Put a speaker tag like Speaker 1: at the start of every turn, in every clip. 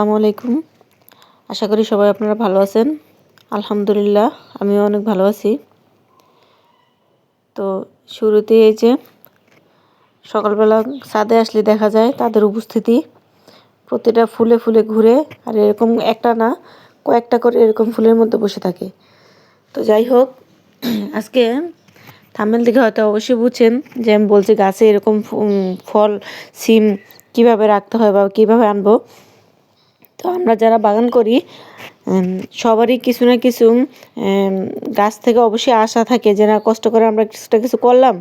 Speaker 1: আসসালামু আলাইকুম। আশা করি সবাই আপনারা ভালো আছেন। আলহামদুলিল্লাহ, আমিও অনেক ভালো আছি। তো শুরুতে এই যে সকালবেলা ছাদে আসলে দেখা যায় তাদের উপস্থিতি। প্রতিটা ফুলে ফুলে ঘুরে, আর এরকম একটা না, কয়েকটা করে এরকম ফুলের মধ্যে বসে থাকে। তো যাই হোক, আজকে থামেল দিকে হয়তো অবশ্যই বুঝছেন যে আমি বলছি গাছে এরকম ফল, সিম কীভাবে রাখতে হয় বা কীভাবে আনব। তো আমরা যারা বাগান করি সবারই কিছু না কিছু গাছ থেকে অবশ্যই আশা থাকে যে না, কষ্ট করে আমরা কিছুটা কিছু করলাম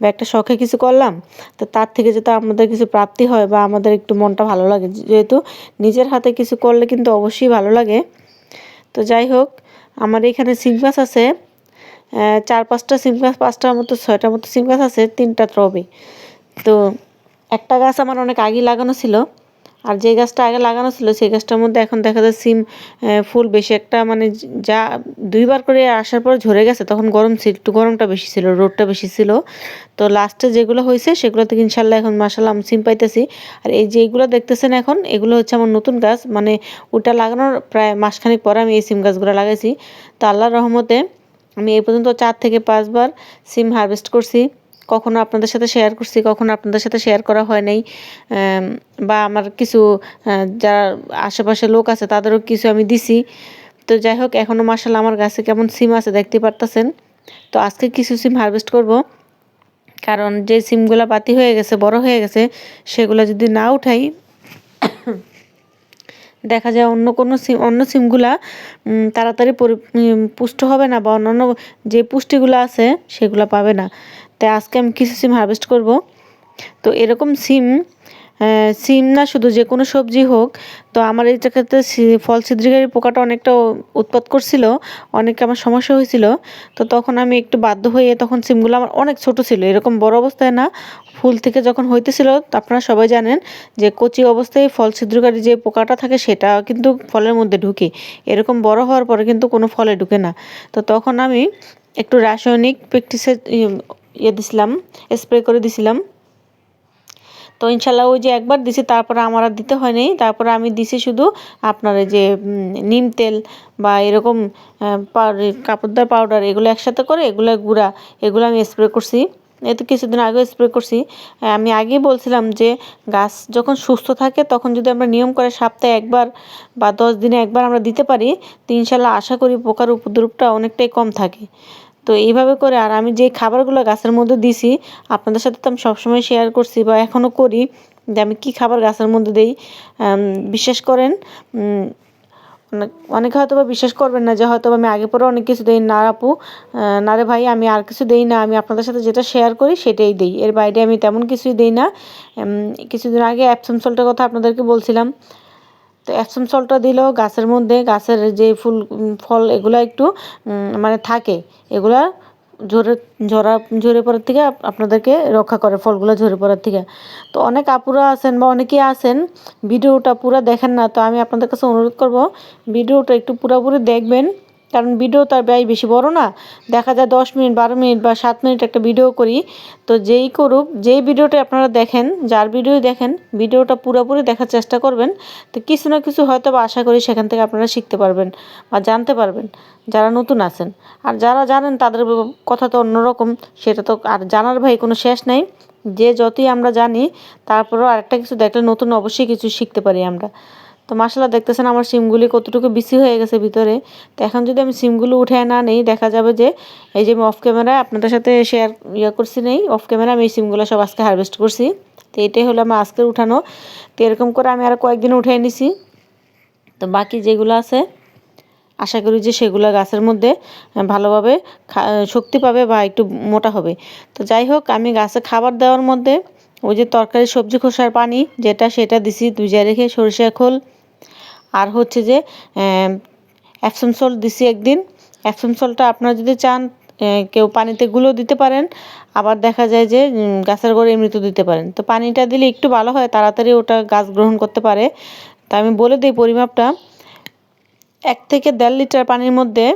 Speaker 1: বা একটা শখে কিছু করলাম, তো তার থেকে যাতে আমাদের কিছু প্রাপ্তি হয় বা আমাদের একটু মনটা ভালো লাগে, যেহেতু নিজের হাতে কিছু করলে কিন্তু অবশ্যই ভালো লাগে। তো যাই হোক, আমার এখানে সিম গাছ আছে চার পাঁচটা সিম গাছ, পাঁচটার মতো, ছয়টার মতো সিম গাছ আছে, তিনটা টবে তো একটা গাছ আমার অনেক আগে লাগানো ছিল আর যে গাছটা আগে লাগানো ছিল, সেই গাছটার মধ্যে এখন দেখা যায় সিম ফুল বেশি একটা মানে যা দুইবার করে আসার পর ঝরে গেছে, তখন গরম ছিল, একটু গরমটা বেশি ছিল, রোদটা বেশি ছিল। তো লাস্টে যেগুলো হয়েছে সেগুলো থেকে ইনশাল্লাহ এখন মাসাল্লাহ আমি সিম পাইতেছি। আর এই যেগুলো দেখতেছেন এখন, এগুলো হচ্ছে আমার নতুন গাছ মানে ওটা লাগানোর প্রায় মাসখানেক পরে আমি এই সিম গাছগুলো লাগাইছি। তো আল্লাহর রহমতে আমি এই পর্যন্ত চার থেকে পাঁচবার সিম হারভেস্ট করছি। কখনো আপনাদের সাথে শেয়ার করছি, কখনো আপনাদের সাথে শেয়ার করা হয় নাই। বা আমার কিছু যারা আশেপাশে লোক আছে তাদেরও কিছু আমি দিছি। তো যাই হোক এখনও মাসাল আমার গাছে কেমন সিম আছে দেখতে পারতেছেন। তো আজকে কিছু সিম হারভেস্ট করব। কারণ যে সিমগুলো বাতি হয়ে গেছে, বড় হয়ে গেছে, সেগুলো যদি না উঠাই, দেখা যায় অন্য কোনো সিম, অন্য সিমগুলা তাড়াতাড়ি পুষ্ট হবে না বা অন্যান্য যে পুষ্টিগুলো আছে, সেগুলো পাবে না। তাই আজকে আমি কিছু সিম হারভেস্ট করব। তো এরকম সিম সিম না শুধু যে কোনো সবজি হোক, তো আমার এইটা ক্ষেত্রে ফল ছিদ্রিকারী পোকাটা অনেকটা উৎপাত করছিল অনেক আমার সমস্যা হয়েছিল। তো তখন আমি একটু বাধ্য হয়ে তখন সিমগুলো আমার অনেক ছোট ছিল, এরকম বড় অবস্থায় না, ফুল থেকে যখন হইতেছিল আপনারা সবাই জানেন যে কচি অবস্থায় ফল ছিদ্রকারী যে পোকাটা থাকে, সেটা কিন্তু ফলের মধ্যে ঢুকে। এরকম বড় হওয়ার পরে কিন্তু কোনো ফলে ঢুকে না। তো তখন আমি একটু রাসায়নিক প্র্যাকটিসের ইয়ে দিছিলাম স্প্রে করে দিছিলাম। তো ইনশাল্লাহ ওই যে একবার দিছি, তারপরে আমার আর দিতে হয়নি। তারপরে আমি দিছি শুধু আপনার যে নিম তেল বা এরকম কাপড়দার পাউডার, এগুলো একসাথে করে এগুলো গুঁড়া, এগুলো আমি স্প্রে করছি। এতে কিছুদিন আগেও স্প্রে করছি। আমি আগেই বলছিলাম যে, গাছ যখন সুস্থ থাকে তখন যদি আমরা নিয়ম করে সপ্তাহে একবার বা দশ দিনে একবার আমরা দিতে পারি, তো ইনশাল্লাহ আশা করি পোকার উপদ্রবটা অনেকটাই কম থাকে। তো এইভাবে করে আর আমি যে খাবারগুলো গাছের মধ্যে দিছি, আপনাদের সাথে তো আমি সবসময় শেয়ার করছি বা এখনও করি যে আমি কী খাবার গাছের মধ্যে দিই। বিশ্বাস করেন অনেকে হয়তো বা বিশ্বাস করবেন না যে হয়তো আমি আগে পরে অনেক কিছু দিই। না আপু না রে ভাই, আমি আর কিছু দিই না, আমি আপনাদের সাথে যেটা শেয়ার করি সেটাই দিই। এর বাইরে আমি তেমন কিছুই দিই না। কিছুদিন আগে অ্যাপসম সল্টের কথা আপনাদেরকে বলছিলাম। তো অ্যাপসম সল্টটা দিলেও গাছের মধ্যে গাছের যে ফুল ফল এগুলো একটু মানে থাকে, এগুলা ঝরে, ঝরা, ঝরে পড়ার থেকে আপনাদেরকে রক্ষা করে ফলগুলো ঝরে পড়ার থেকে। তো অনেক আপুরা আছেন বা অনেকেই আছেন, ভিডিওটা পুরো দেখেন না, তো আমি আপনাদের কাছে অনুরোধ করব, ভিডিওটা একটু পুরোপুরি দেখবেন। কারণ ভিডিও তার ব্যয় বেশি বড় না। দেখা যায় দশ মিনিট, বারো মিনিট বা সাত মিনিট একটা ভিডিও করি। তো যেই করুক, যেই ভিডিওটা আপনারা দেখেন, যার ভিডিও দেখেন ভিডিওটা পুরোপুরি দেখার চেষ্টা করবেন। তো কিছু না কিছু হয়তো বা আশা করি সেখান থেকে আপনারা শিখতে পারবেন বা জানতে পারবেন, যারা নতুন আছেন। আর যারা জানেন তাদের কথা তো অন্যরকম, সেটা তো আর জানার ভাই কোনো শেষ নাই। যে যতই আমরা জানি, তারপরেও আরেকটা কিছু দেখলে নতুন অবশ্যই কিছু শিখতে পারি আমরা। তো মাসালা দেখতেছেন আমার সিমগুলি কতটুকু বেশি হয়ে গেছে ভিতরে। তো এখন যদি আমি সিমগুলো উঠে না নেই, দেখা যাবে যে এই যে আমি অফ ক্যামেরায় আপনাদের সাথে শেয়ার ইয়ে করছি নেই অফ ক্যামেরা আমি এই সিমগুলো সব আজকে হারভেস্ট করছি। তো এটাই হলো আমার আজকের উঠানো। তো এরকম করে আমি আর কয়েকদিন উঠে নিছি। তো বাকি যেগুলো আছে, আশা করি যে সেগুলো গাছের মধ্যে ভালোভাবে শক্তি পাবে বা একটু মোটা হবে। তো যাই হোক, আমি গাছে খাবার দেওয়ার মধ্যে ওই যে তরকারি সবজি খোসার পানি, যেটা সেটা দিছি দুইজায় রেখে সরিষা খোল। আর হচ্ছে যে অ্যাপসম সল্ট দিছি একদিন। অ্যাপসম সল্টটা আপনারা যদি চান কেউ পানিতে গুলো দিতে পারেন। আবার দেখা যায় যে গাছের গোড়ে এমনিতেও দিতে পারেন। তো পানিটা দিলে একটু ভালো হয়, তাড়াতাড়ি ওটা গাছ গ্রহণ করতে পারে। তা আমি বলে দিই পরিমাপটা। এক থেকে দেড় লিটার পানির মধ্যে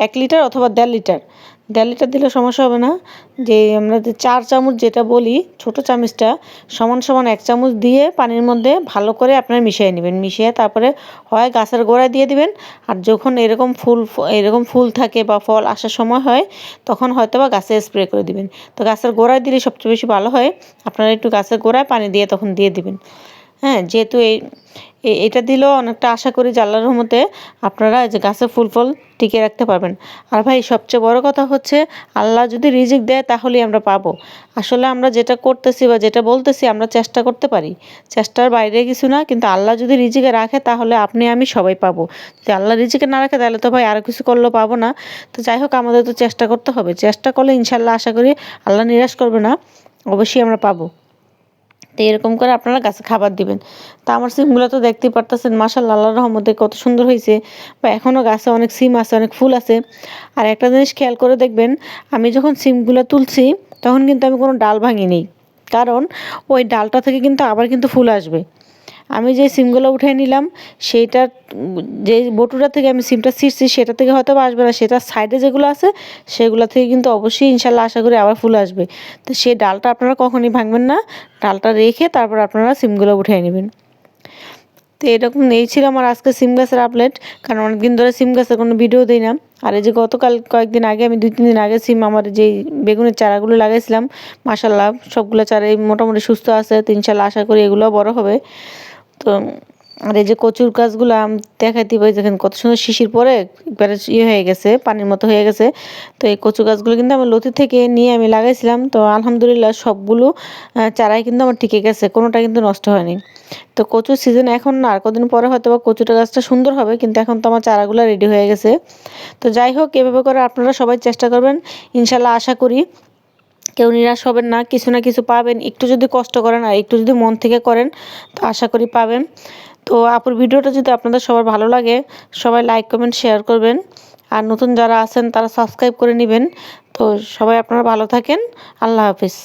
Speaker 1: এক লিটার অথবা দেড় লিটার। দেড় লিটার দিলে সমস্যা হবে না। যে আমরা যে চার চামচ যেটা বলি, ছোট চামচটা, সমান সমান এক চামচ দিয়ে পানির মধ্যে ভালো করে আপনারা মিশিয়ে নেবেন। মিশিয়ে তারপরে হয় গাছের গোড়ায় দিয়ে দিবেন। আর যখন এরকম ফুল এরকম ফুল থাকে বা ফল আসার সময় হয়, তখন হয়তো বা গাছে স্প্রে করে দিবেন। তো গাছের গোড়ায় দিলে সবচেয়ে বেশি ভালো হয়। আপনারা একটু গাছের গোড়ায় পানি দিয়ে তখন দিয়ে দিবেন। হ্যাঁ যেহেতু এই এটা দিলেও অনেকটা আশা করি যে আল্লাহর রহমতে আপনারা যে গাছে ফুল ফল টিকে রাখতে পারবেন। আর ভাই, সবচেয়ে বড় কথা হচ্ছে আল্লাহ যদি রিজিক দেয় তাহলেই আমরা পাবো। আসলে আমরা যেটা করতেছি বা যেটা বলতেছি আমরা চেষ্টা করতে পারি। চেষ্টার বাইরে কিছু না, কিন্তু আল্লাহ যদি রিজিকে রাখে তাহলে আপনি আমি সবাই পাবো। যদি আল্লাহ রিজিকে না রাখে তাহলে তো ভাই আরও কিছু করলেও পাবো না। তো যাই হোক, আমাদের তো চেষ্টা করতে হবে। চেষ্টা করলে ইনশাল্লাহ আশা করি আল্লাহ নিরাশ করবে না, অবশ্যই আমরা পাবো। তো এরকম করে আপনারা গাছে খাবার দিবেন। তা আমার সিমগুলো তো দেখতেই পারতেছেন মাসাল আল্লাহ রহমতে কত সুন্দর হয়েছে। বা এখনও গাছে অনেক সিম আছে, অনেক ফুল আছে। আর একটা জিনিস খেয়াল করে দেখবেন, আমি যখন সিমগুলো তুলছি, তখন কিন্তু আমি কোনো ডাল ভাঙিনি। কারণ ওই ডালটা থেকে কিন্তু আবার কিন্তু ফুল আসবে। আমি যে সিমগুলো উঠে নিলাম, সেইটার যে বটুটা থেকে আমি সিমটা ছিঁড়ছি, সেটা থেকে হয়তো আসবে না। সেটা সাইডে যেগুলো আছে, সেগুলো থেকে কিন্তু অবশ্যই ইনশাল্লাহ আশা করি আবার ফুল আসবে। তো সেই ডালটা আপনারা কখনই ভাঙবেন না। ডালটা রেখে তারপর আপনারা সিমগুলো উঠে নেবেন। তো এরকম, এই ছিল আমার আজকে সিম গাছের আপলেট কারণ অনেকদিন ধরে সিম গাছের কোনো ভিডিও দিই না। আর এই যে গতকাল কয়েকদিন আগে, আমি দুই তিন দিন আগে সিম আমার যে বেগুনের চারাগুলো লাগাইছিলাম মাসাল্লাহ সবগুলো চারাই মোটামুটি সুস্থ আছে। তো আশা করি এগুলো বড় হবে। তো, আর এই যে কচুর গাছগুলো আম দেখাইতে পারি, দেখেন কত সুন্দর শিশির পরে একবারে ইয়ে হয়ে গেছে, পানির মতো হয়ে গেছে। তো এই কচু গাছগুলো কিন্তু আমি লতি থেকে নিয়ে আমি লাগাইছিলাম। তো আলহামদুলিল্লাহ সবগুলো চারাই কিন্তু আমার টিকে গেছে, কোনোটা কিন্তু নষ্ট হয়নি। তো কচুর সিজন এখন না, আর কদিন পরে হয়তো বা কচুটা গাছটা সুন্দর হবে, কিন্তু এখন তো আমার চারাগুলো রেডি হয়ে গেছে। তো যাই হোক, এভাবে করে আপনারা সবাই চেষ্টা করবেন, ইনশাল্লাহ আশা করি কেউ নিরাশ হবেন না, কিছু না কিছু পাবেন। একটু যদি কষ্ট করেন আর একটু যদি মন থেকে করেন, তো আশা করি পাবেন। তো আপুর ভিডিওটা যদি আপনাদের সবার ভালো লাগে, সবাই লাইক কমেন্ট শেয়ার করবেন। আর নতুন যারা আছেন, তারা সাবস্ক্রাইব করে নেবেন। তো সবাই আপনারা ভালো থাকেন। আল্লাহ হাফিজ।